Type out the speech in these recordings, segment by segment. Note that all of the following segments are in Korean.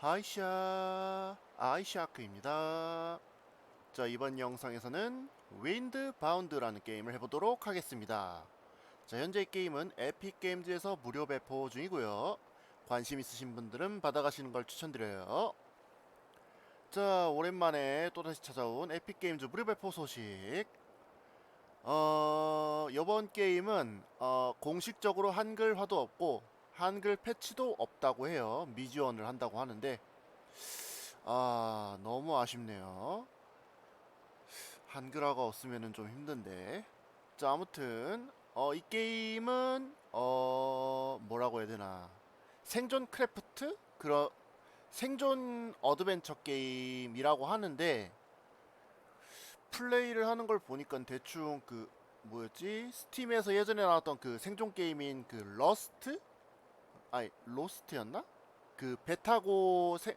하이샤 아이샤크입니다. 자 이번 영상에서는 윈드 바운드라는 게임을 해보도록 하겠습니다. 자 현재 이 게임은 에픽 게임즈에서 무료 배포 중이고요. 관심 있으신 분들은 받아가시는 걸 추천드려요. 자 오랜만에 또다시 찾아온 에픽 게임즈 무료 배포 소식. 어 이번 게임은 어, 공식적으로 한글화도 없고 한글 패치도 없다고 해요. 미지원을 한다고 하는데 아 너무 아쉽네요. 한글화가 없으면 좀 힘든데. 자 아무튼 어, 이 게임은 어 뭐라고 해야 되나 생존 크래프트 그런 생존 어드벤처 게임이라고 하는데 플레이를 하는 걸 보니까 대충 그 뭐였지 스팀에서 예전에 나왔던 그 생존 게임인 그 러스트 아니 로스트였나? 그 배 타고 세,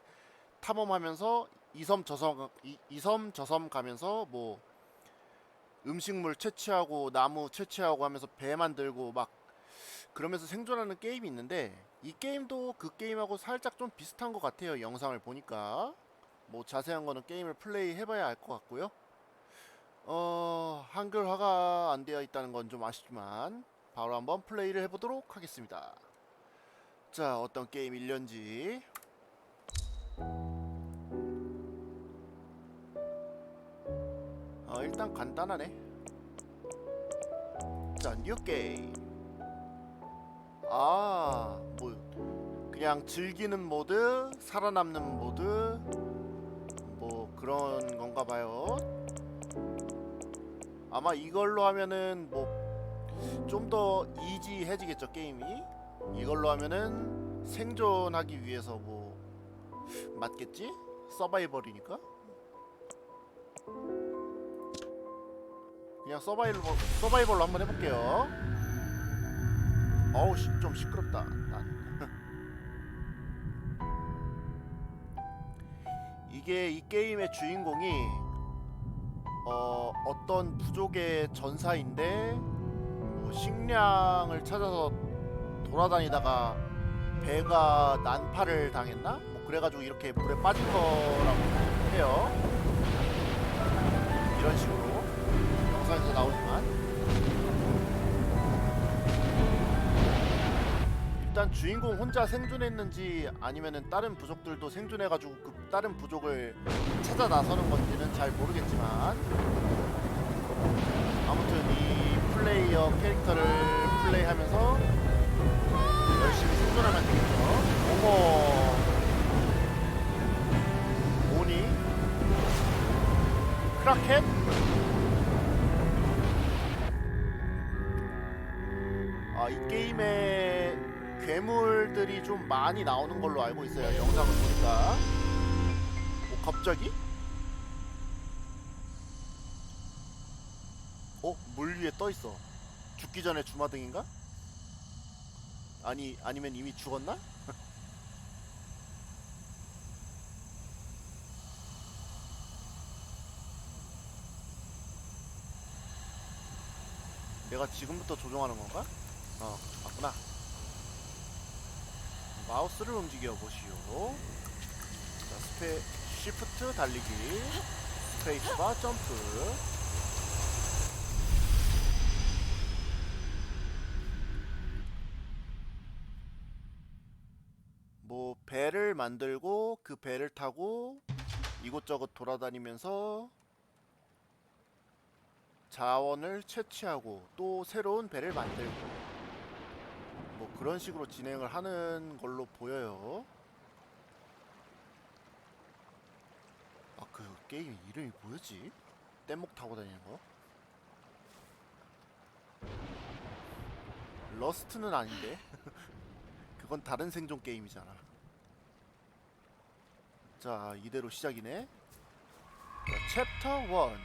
탐험하면서 이섬 저섬 이, 이섬 저섬 가면서 뭐 음식물 채취하고 나무 채취하고 하면서 배 만들고 막 그러면서 생존하는 게임이 있는데 이 게임도 그 게임하고 살짝 좀 비슷한 것 같아요 영상을 보니까. 뭐 자세한 거는 게임을 플레이 해봐야 알 것 같고요. 어 한글화가 안 되어 있다는 건 좀 아쉽지만 바로 한번 플레이를 해보도록 하겠습니다 자 어떤 게임 일련지. 어 일단 간단하네. 자 뉴 게임. 아 뭐 그냥 즐기는 모드 살아남는 모드 뭐 그런 건가 봐요. 아마 이걸로 하면은 뭐 좀 더 이지해지겠죠 게임이 이걸로 하면은 생존하기 위해서 뭐 맞겠지? 서바이벌이니까 그냥 서바이벌 서바이벌로 한번 해볼게요. 어우 시, 좀 시끄럽다. 난. 이게 이 게임의 주인공이 어 어떤 부족의 전사인데 뭐 식량을 찾아서 돌아다니다가 배가 난파를 당했나? 뭐 그래가지고 이렇게 물에 빠진 거라고 해요. 이런 식으로 영상에서 나오지만 일단 주인공 혼자 생존했는지 아니면은 다른 부족들도 생존해가지고 그 다른 부족을 찾아 나서는 건지는 잘 모르겠지만 아무튼 이 플레이어 캐릭터를 플레이하면서 열심히 생존하면 되겠죠. 어머. 오니? 크라켓? 아, 이 게임에 괴물들이 좀 많이 나오는 걸로 알고 있어요. 영상을 보니까. 어, 갑자기? 어? 물 위에 떠 있어. 죽기 전에 주마등인가? 아니 아니면 이미 죽었나? 내가 지금부터 조종하는 건가? 어, 맞구나. 마우스를 움직여 보시오. 자, 스페 쉬프트 달리기, 스페이스바 점프. 만들고 그 배를 타고 이곳저곳 돌아다니면서 자원을 채취하고 또 새로운 배를 만들고 뭐 그런 식으로 진행을 하는 걸로 보여요. 아 그 게임 이름이 뭐였지? 뗏목 타고 다니는 거? 러스트는 아닌데. 그건 다른 생존 게임이잖아. 자, 이대로 시작이네. 자, 챕터 1.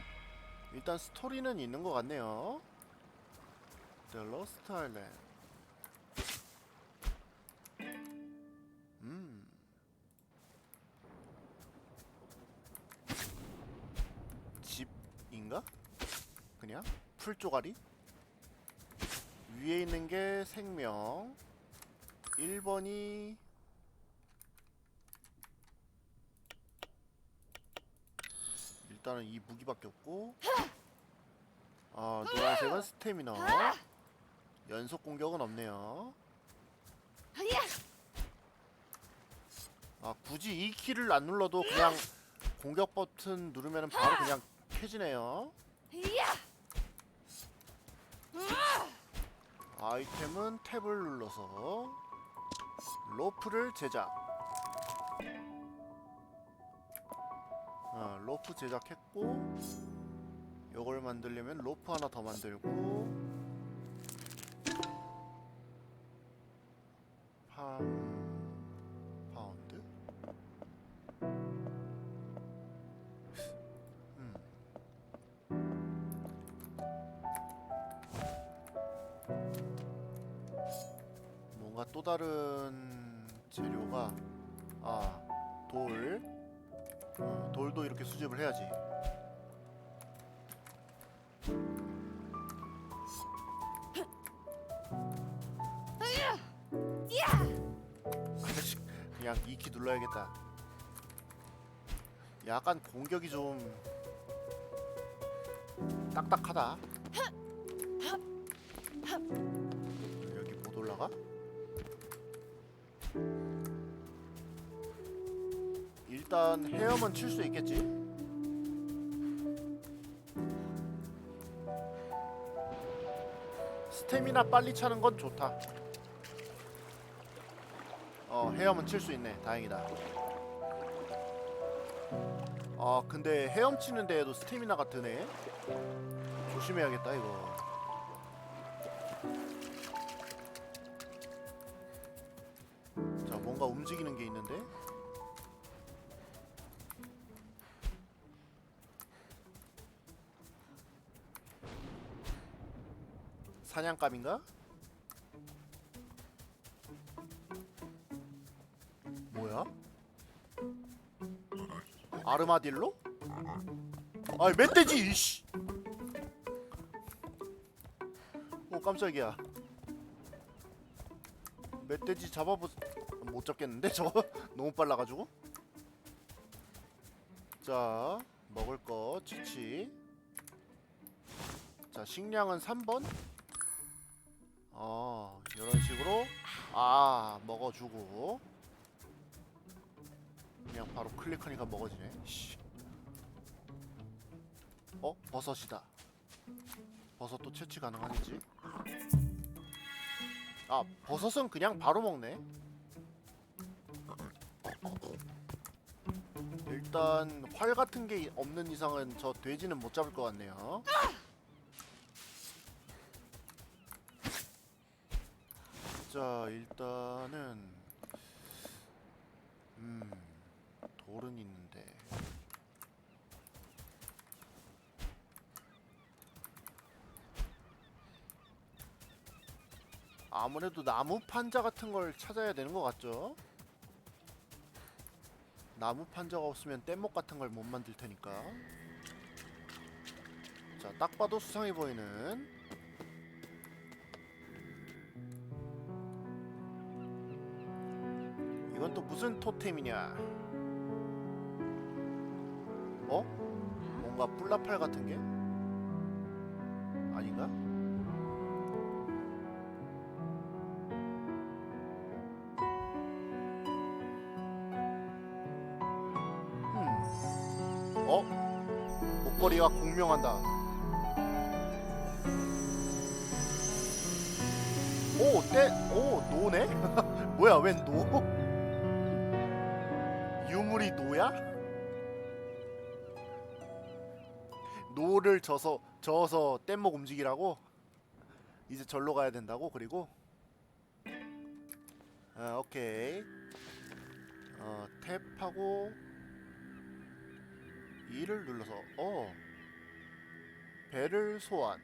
일단 스토리는 있는 것 같네요. The Lost Island. 음. 집인가? 그냥 풀 쪼가리? 위에 있는 게 생명. 1번이 일단은 이 무기밖에 없고. 아 노란색은 스태미너. 연속 공격은 없네요. 아 굳이 이 키를 안 눌러도 그냥 공격 버튼 누르면 바로 그냥 켜지네요. 아이템은 탭을 눌러서 로프를 제작 어, 로프 제작했고 요걸 만들려면 로프 하나 더 만들고 팜 파운드 음. 뭔가 또 다른 재료가 아돌 어, 돌도 이렇게 수집을 해야지. 그냥 2키 눌러야겠다. 약간 공격이 좀 딱딱하다. 여기 못 올라가? 일단 헤엄은 칠 수 있겠지. 스태미나 빨리 차는 건 좋다. 어, 헤엄은 칠 수 있네. 다행이다. 아, 근데 헤엄 치는 데에도 스태미나가 드네. 조심해야겠다, 이거. 아르마딜로? 아이 멧돼지 이씨. 오 깜짝이야. 멧돼지 잡아보 못 잡겠는데 저거 너무 빨라가지고. 자 먹을 거 치치. 자 식량은 3번. 어 이런 식으로 아 먹어주고 그냥 바로 클릭하니까 먹어지네. 씨. 어? 버섯이다. 버섯도 채취 가능하겠지? 아 버섯은 그냥 바로 먹네. 일단 활 같은 게 없는 이상은 저 돼지는 못 잡을 것 같네요. 자 일단은 돌은 있는데 아무래도 나무 판자 같은 걸 찾아야 되는 것 같죠? 나무 판자가 없으면 뗏목 같은 걸 못 만들 테니까 자 딱 봐도 수상해 보이는 이건 또 무슨 토템이냐? 어? 뭔가 뿔라팔 같은 게? 아닌가? 음. 어? 목걸이가 공명한다. 오, 때, 오, 노네? 뭐야, 웬 노? 유물이 노야? 노를 져서 저어서 뗏목 움직이라고? 이제 절로 가야 된다고? 그리고 아 오케이 어 탭하고 2를 눌러서 어 배를 소환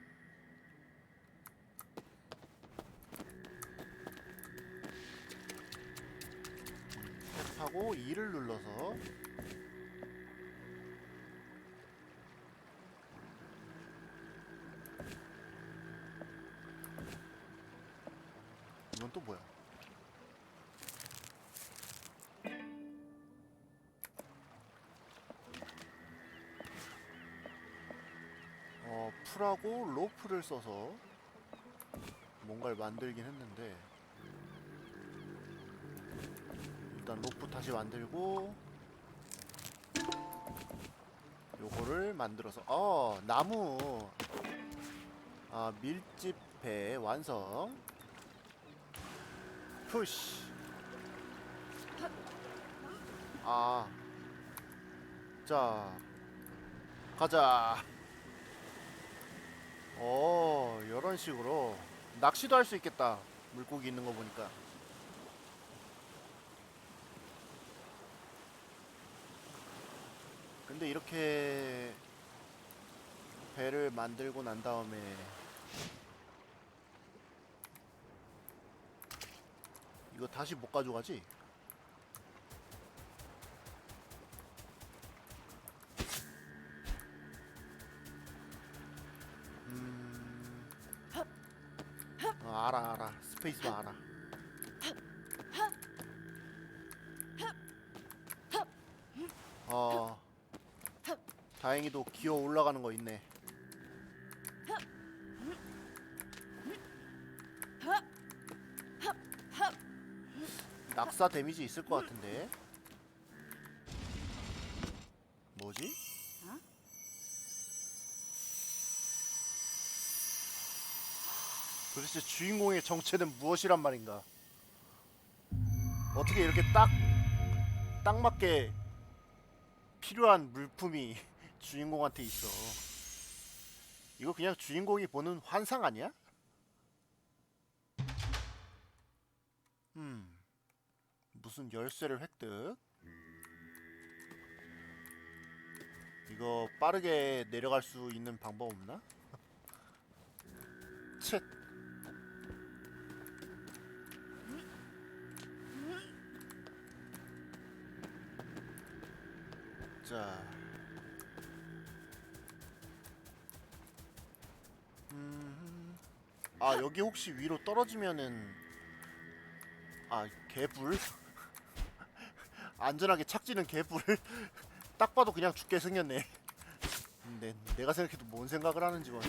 탭하고 2를 눌러서 또 뭐야? 풀하고 로프를 써서 뭔가를 만들긴 했는데 일단 로프 다시 만들고 요거를 만들어서 어 나무 아 밀집 배 완성 푸시 아 자, 가자. 어, 이런 식으로 낚시도 할 수 있겠다. 물고기 있는 거 보니까. 근데 이렇게 배를 만들고 난 다음에 이거 다시 못 가져가지? 음... 어, 알아 알아. 스페이스바 알아. 어. 다행히도 기어 올라가는 거 있네 낙사 데미지 있을 것 같은데 뭐지? 도대체 주인공의 정체는 무엇이란 말인가? 어떻게 이렇게 딱, 딱 맞게 필요한 물품이 주인공한테 있어. 이거 그냥 주인공이 보는 환상 아니야? 음, 무슨 열쇠를 획득? 이거 빠르게 내려갈 수 있는 방법 없나? 쳇. 자. 음. 아, 여기 혹시 위로 떨어지면은 아, 개불? 안전하게 착지는 개불. 딱 봐도 그냥 죽게 생겼네. 내, 내가 생각해도 뭔 생각을 하는지 뭐.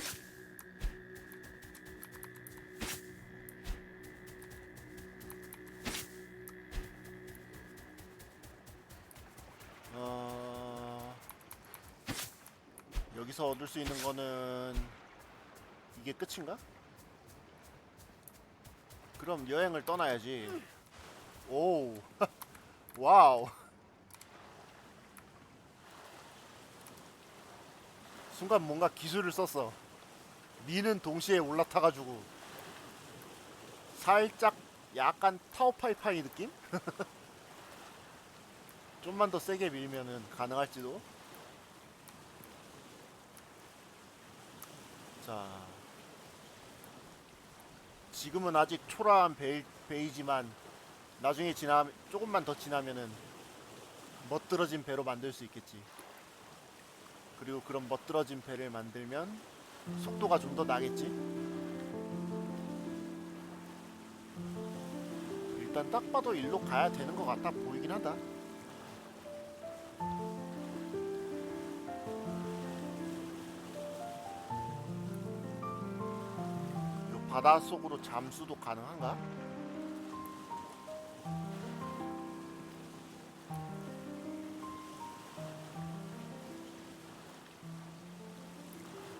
어... 여기서 얻을 수 있는 거는 이게 끝인가? 그럼 여행을 떠나야지. 오, 와우. 순간 뭔가 기술을 썼어. 미는 동시에 올라타가지고 살짝 약간 타오파이파이 느낌? 좀만 더 세게 밀면은 가능할지도. 자, 지금은 아직 초라한 베이, 베이지만 나중에 지나 조금만 더 지나면은 멋들어진 배로 만들 수 있겠지. 그리고 그런 멋들어진 배를 만들면 속도가 좀 더 나겠지. 일단 딱 봐도 일로 가야 되는 것 같아 보이긴 하다. 요 바다 속으로 잠수도 가능한가?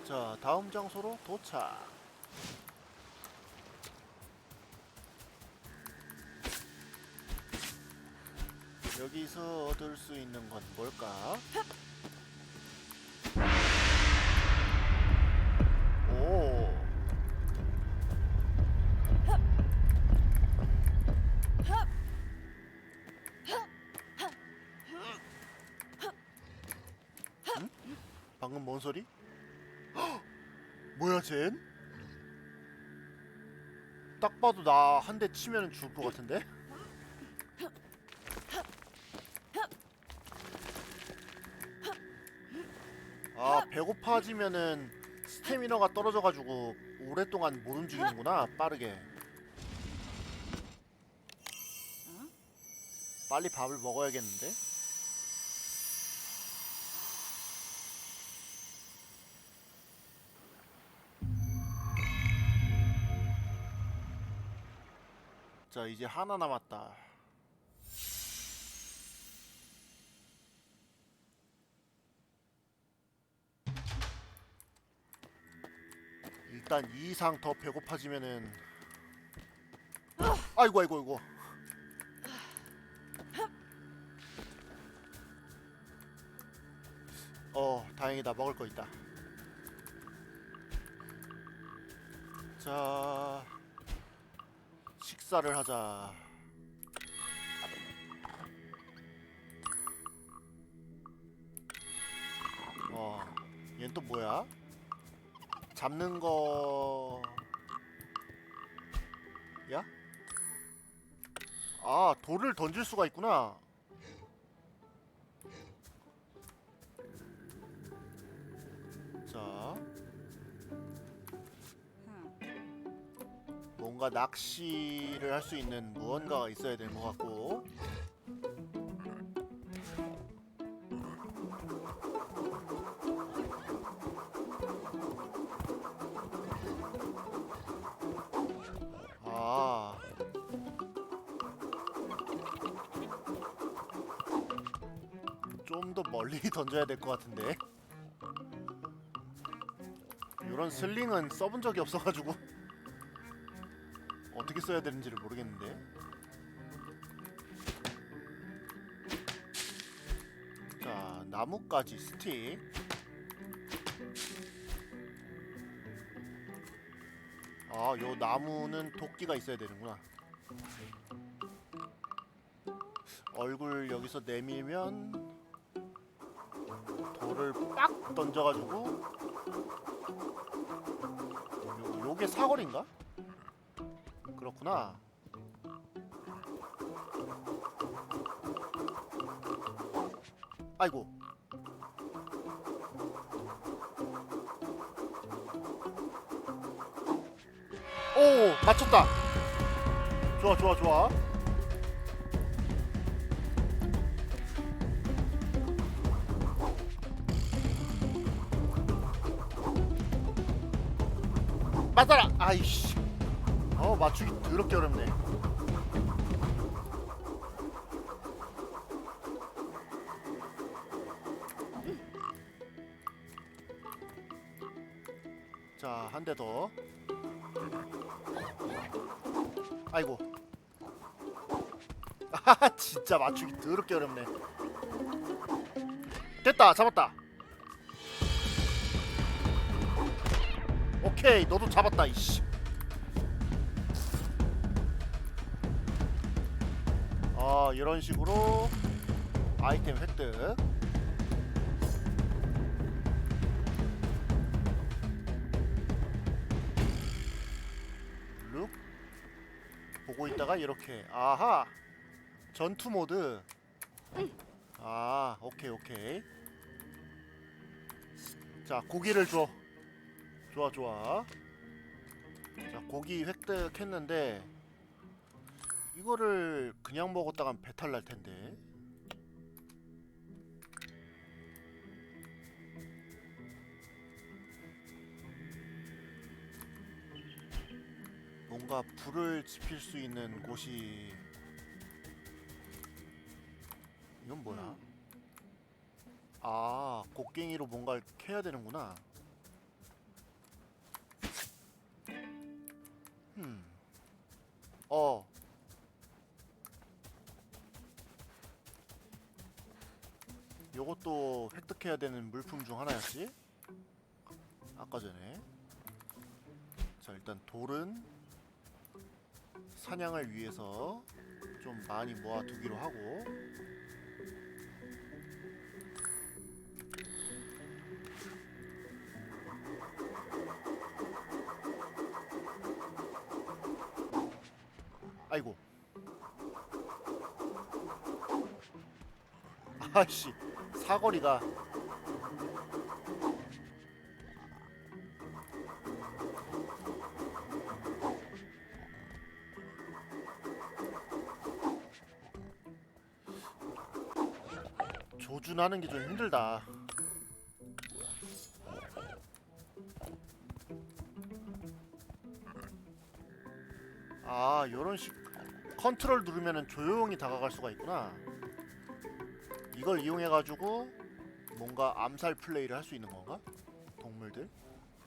자, 다음 장소로 도착. 여기서 얻을 수 있는 건 뭘까? 오. 응? 방금 뭔 소리? 헉! 뭐야 쟨? 딱 봐도 나 한 대 치면 죽을 것 같은데? 아 배고파지면은 스태미너가 떨어져가지고 오랫동안 못 움직이는구나 빠르게 빨리 밥을 먹어야겠는데? 자 이제 하나 남았다. 일단 2 이상 더 배고파지면은. 아이고 아이고 아이고. 어 다행이다. 먹을 거 있다. 자 식사를 하자. 어 얘는 또 뭐야? 잡는 거. 야? 아 돌을 던질 수가 있구나 뭔가 낚시를 할 수 있는 무언가가 있어야 되는 것 같고. 아. 좀 더 멀리 던져야 될 것 같은데. 이런 슬링은 써본 적이 없어가지고 어떻게 써야 되는지를 모르겠는데. 자 나뭇가지 스틱. 아요 나무는 도끼가 있어야 되는구나. 얼굴 여기서 내밀면 돌을 빡 던져가지고 요, 요게 사거리인가? 그렇구나. 아이고. 오, 맞췄다. 좋아, 좋아, 좋아. 맞아라. 아이씨. 어 맞추기 더럽게 어렵네. 자 한 대 더. 아이고. 아 진짜 맞추기 더럽게 어렵네. 됐다 잡았다. 오케이 너도 잡았다 이씨 아 이런 식으로 아이템 획득. 룩. 보고 있다가 이렇게. 아하! 전투 모드. 아 오케이 오케이. 자 고기를 줘. 좋아 좋아. 자 고기 획득했는데 이거를 그냥 먹었다간 배탈 날 텐데. 뭔가 불을 지필 수 있는 곳이 이건 뭐야? 아, 곡괭이로 뭔가를 캐야 되는구나. 획득해야 되는 물품 중 하나였지? 아까 전에. 자 일단 돌은 사냥을 위해서 좀 많이 모아두기로 하고. 아이고. 아씨 사거리가 준하는 게 좀 힘들다. 아, 요런 식 컨트롤 누르면은 조용히 다가갈 수가 있구나. 이걸 이용해 가지고 뭔가 암살 플레이를 할 수 있는 건가? 동물들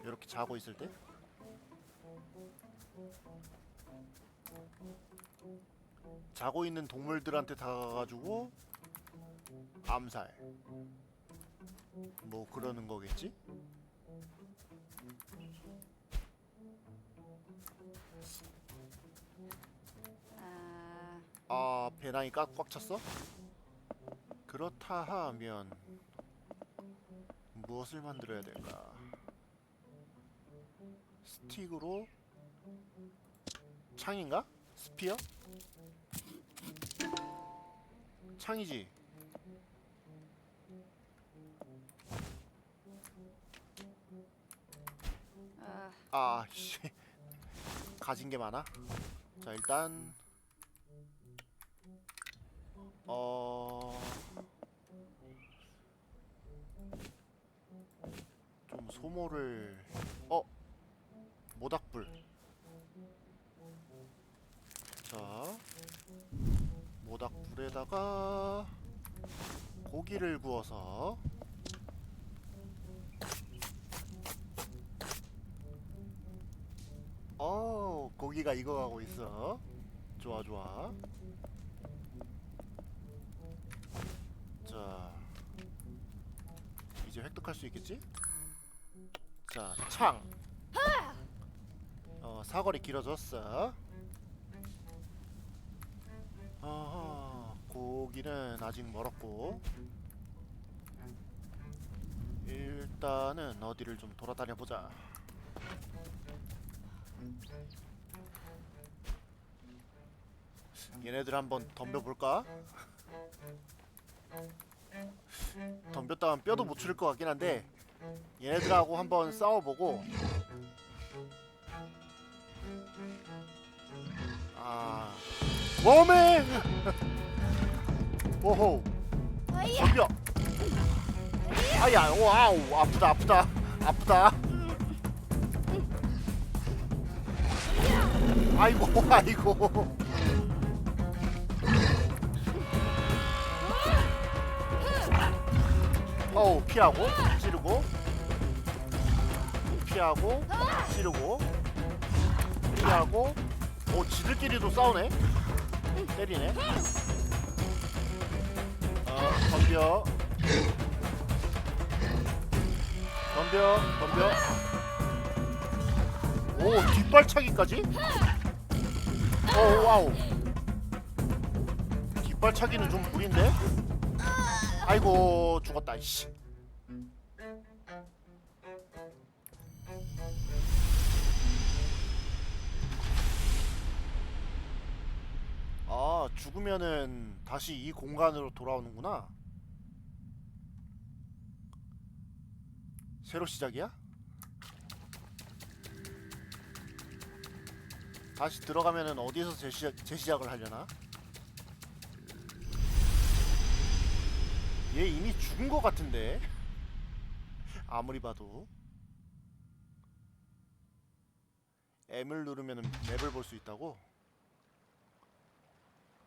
이렇게 자고 있을 때. 자고 있는 동물들한테 다가가가지고 암살. 뭐 그러는 거겠지? 아, 아 배낭이 꽉, 꽉 찼어? 그렇다 하면 무엇을 만들어야 될까? 스틱으로 창인가? 스피어? 창이지. 아, 아, 씨. 가진 게 많아. 자, 일단 어. 좀 소모를 어. 모닥불. 자. 모닥불에다가 고기를 구워서 고기가 익어가고 있어. 좋아 좋아. 자 이제 획득할 수 있겠지? 자 창. 어 사거리 길어졌어. 어허 고기는 아직 멀었고. 일단은 어디를 좀 돌아다녀 보자 얘네들 한번 덤벼볼까? 덤볐다간 뼈도 못 추릴 것 같긴 한데 얘네들하고 한번 싸워보고. 아 웜에! 오호. 덤벼. 아야 와우. 아프다 아프다. 아프다. 아이고 아이고 어우 피하고 찌르고. 피하고 찌르고. 피하고. 오 지들끼리도 싸우네. 때리네. 어 덤벼. 덤벼 덤벼. 오 뒷발차기까지? 오 와우. 뒷발차기는 좀 무리인데 아이고 죽었다 이씨 아 죽으면은 다시 이 공간으로 돌아오는구나 새로 시작이야? 다시 들어가면은 어디서 재시작, 재시작을 하려나? 얘 이미 죽은 것 같은데 아무리 봐도 M을 누르면 맵을 볼 수 있다고?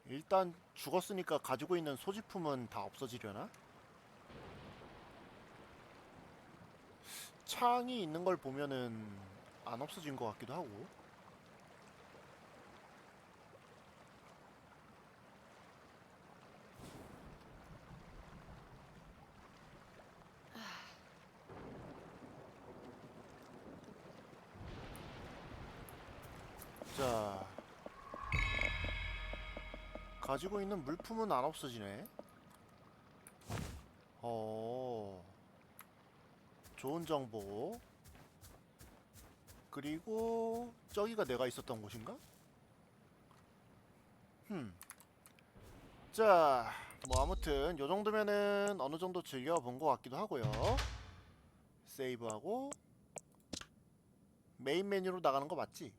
일단 죽었으니까 가지고 있는 소지품은 다 없어지려나? 창이 있는 걸 보면은 안 없어진 것 같기도 하고 자 가지고 있는 물품은 안 없어지네 어 좋은 정보 그리고 저기가 내가 있었던 곳인가? 흠. 자, 뭐 아무튼 요 정도면은 어느 정도 즐겨본 것 같기도 하고요. 세이브하고 메인 메뉴로 나가는 거 맞지?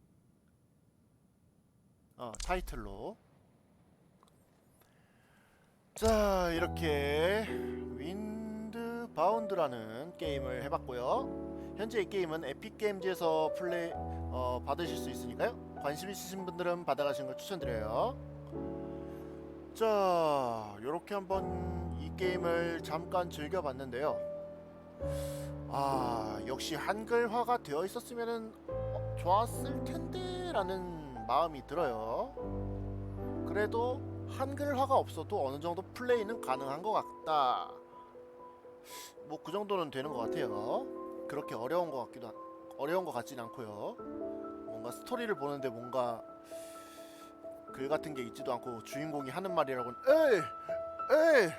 어, 타이틀로. 자, 이렇게 윈드 바운드라는 게임을 해봤고요. 현재 이 게임은 에픽 게임즈에서 플레이 어, 받으실 수 있으니까요. 관심 있으신 분들은 받아가시는 걸 추천드려요. 자, 요렇게 한번 이 게임을 잠깐 즐겨봤는데요. 아, 역시 한글화가 되어 있었으면은 어, 좋았을 텐데 라는 마음이 들어요. 그래도 한글화가 없어도 어느 정도 플레이는 가능한 것 같다. 뭐 그 정도는 되는 것 같아요. 그렇게 어려운 것 같기도 한- 어려운 것 같진 않고요. 뭔가 스토리를 보는데 뭔가 글 같은 게 있지도 않고 주인공이 하는 말이라고는 에이 에이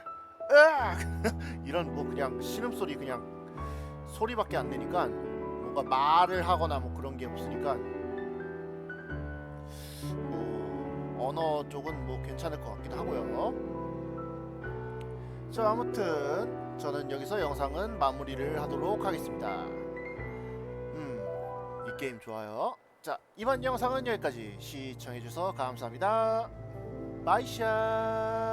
으악 이런 뭐 그냥 신음소리 그냥 소리밖에 안 내니까 뭔가 말을 하거나 뭐 그런 게 없으니까 언어 쪽은 뭐 괜찮을 것 같기도 하고요. 자 아무튼 저는 여기서 영상은 마무리를 하도록 하겠습니다. 음, 이 게임 좋아요. 자, 이번 영상은 여기까지 시청해주셔서 감사합니다. 바이샤